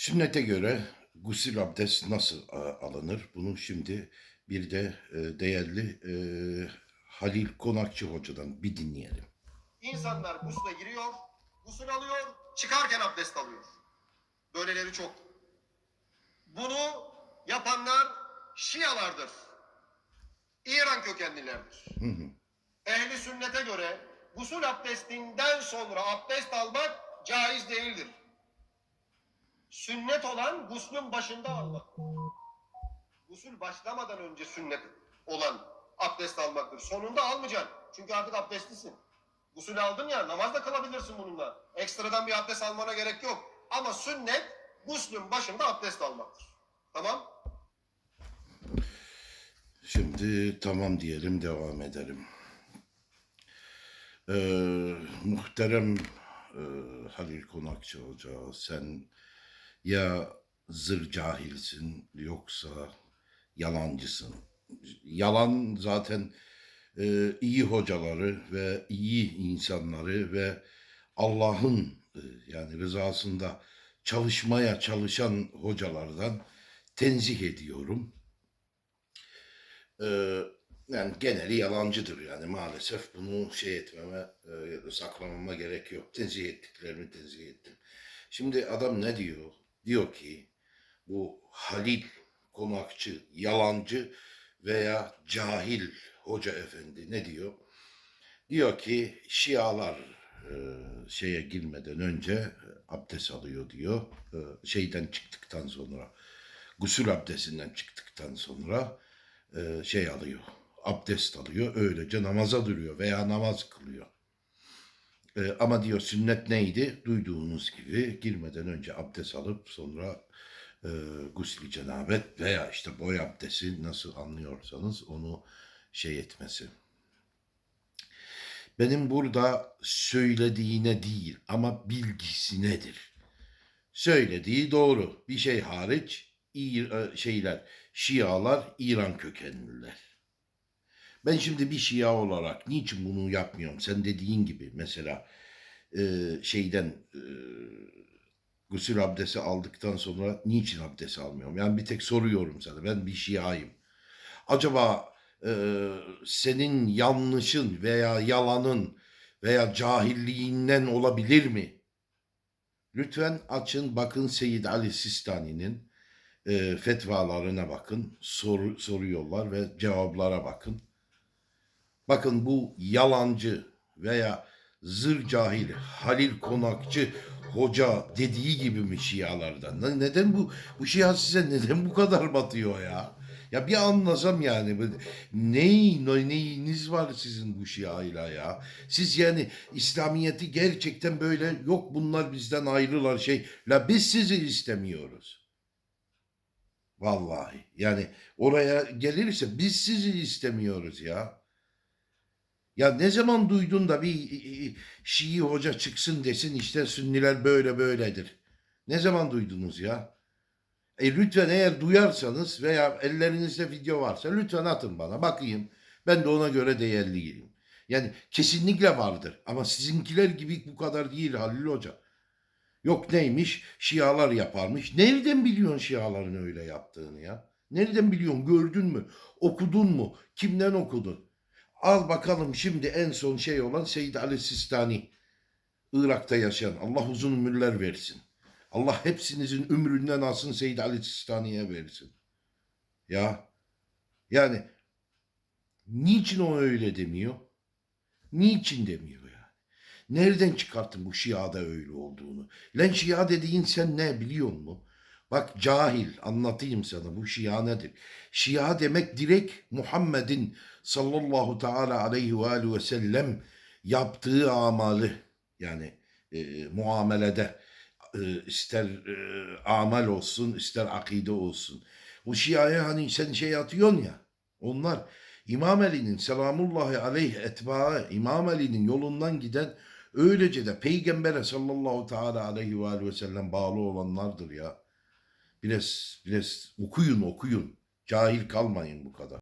Sünnete göre gusül abdest nasıl alınır? Bunu şimdi bir de e, değerli e, Halil Konakçı Hoca'dan bir dinleyelim. İnsanlar gusle giriyor, gusül alıyor, çıkarken abdest alıyor. Böyleleri çok. Bunu yapanlar Şialardır. İran kökenlilerdir. Hı hı. Ehli sünnete göre gusül abdestinden sonra abdest almak caiz değildir. Sünnet olan guslün başında almak. Gusül başlamadan önce sünnet olan abdest almaktır. Sonunda almayacaksın. Çünkü artık abdestlisin. Gusül aldın ya namaz da kılabilirsin bununla. Ekstradan bir abdest almana gerek yok. Ama sünnet guslün başında abdest almaktır. Tamam? Şimdi tamam diyelim devam edelim. Ee, muhterem e, Halil Konakçı Hoca sen ya zır cahilsin yoksa yalancısın. Yalan zaten e, iyi hocaları ve iyi insanları ve Allah'ın e, yani rızasında çalışmaya çalışan hocalardan tenzih ediyorum. Ee, yani geneli yalancıdır yani maalesef bunu şey etmeme, e, saklamama gerek yok. Tenzih ettiklerimi tenzih ettim. Şimdi adam ne diyor? Diyor ki bu Halil Konakçı, yalancı veya cahil hoca efendi ne diyor? Diyor ki Şialar e, şeye girmeden önce e, abdest alıyor diyor. E, şeyden çıktıktan sonra, gusül abdestinden çıktıktan sonra e, şey alıyor, abdest alıyor, öylece namaza duruyor veya namaz kılıyor. E, ama diyor sünnet neydi? Duyduğunuz gibi girmeden önce abdest alıp sonra e, gusli cenabet veya işte boy abdesti nasıl anlıyorsanız onu şey etmesi. Benim burada söylediğine değil ama bilgisinedir. Söylediği doğru. Bir şey hariç e, şeyler, Şialar İran kökenliler. Ben şimdi bir Şia olarak niçin bunu yapmıyorum? Sen dediğin gibi mesela e, şeyden e, gusül abdesti aldıktan sonra niçin abdest almıyorum? Yani bir tek soruyorum sana. Ben bir Şiayım. Acaba e, senin yanlışın veya yalanın veya cahilliğinden olabilir mi? Lütfen açın bakın Seyyid Ali Sistani'nin e, fetvalarına bakın, soru, soruyorlar ve cevaplara bakın. Bakın bu yalancı veya zır cahil Halil Konakçı hoca dediği gibi mi Şialardan? Ne- Neden bu bu Şia size neden bu kadar batıyor ya? Ya bir anlasam yani ney, ne- neyiniz var sizin bu Şia'yla ya? Siz yani İslamiyet'i gerçekten böyle yok bunlar bizden ayrılar şey. La biz sizi istemiyoruz. Vallahi yani oraya gelirse biz sizi istemiyoruz ya. Ya ne zaman duydun da bir Şii hoca çıksın desin işte Sünniler böyle böyledir. Ne zaman duydunuz ya? E lütfen eğer duyarsanız veya ellerinizde video varsa lütfen atın bana bakayım. Ben de ona göre değerliyim. Yani kesinlikle vardır ama sizinkiler gibi bu kadar değil Halil Hoca. Yok neymiş? Şialar yaparmış. Nereden biliyorsun Şiaların öyle yaptığını ya? Nereden biliyorsun? Gördün mü? Okudun mu? Kimden okudun? Al bakalım şimdi en son şey olan Seyyid Ali Sistani. Irak'ta yaşayan. Allah uzun ömürler versin. Allah hepsinizin ömründen alsın Seyyid Ali Sistani'ye versin. Ya yani niçin o öyle demiyor? Niçin demiyor yani? Nereden çıkarttın bu Şia'da öyle olduğunu? Lan Şia dediğin sen ne biliyor musun? Bak cahil anlatayım sana bu Şia nedir? Şia demek direkt Muhammed'in sallallahu teala aleyhi ve aleyhi ve sellem yaptığı amalı yani e, muamelede e, ister e, amel olsun ister akide olsun. Bu Şia'ya hani sen şey atıyorsun ya onlar İmam Ali'nin selamullahi aleyh etbaı İmam Ali'nin yolundan giden öylece de peygambere sallallahu teala aleyhi ve aleyhi ve sellem bağlı olanlardır ya. Biraz biraz okuyun okuyun. Cahil kalmayın bu kadar.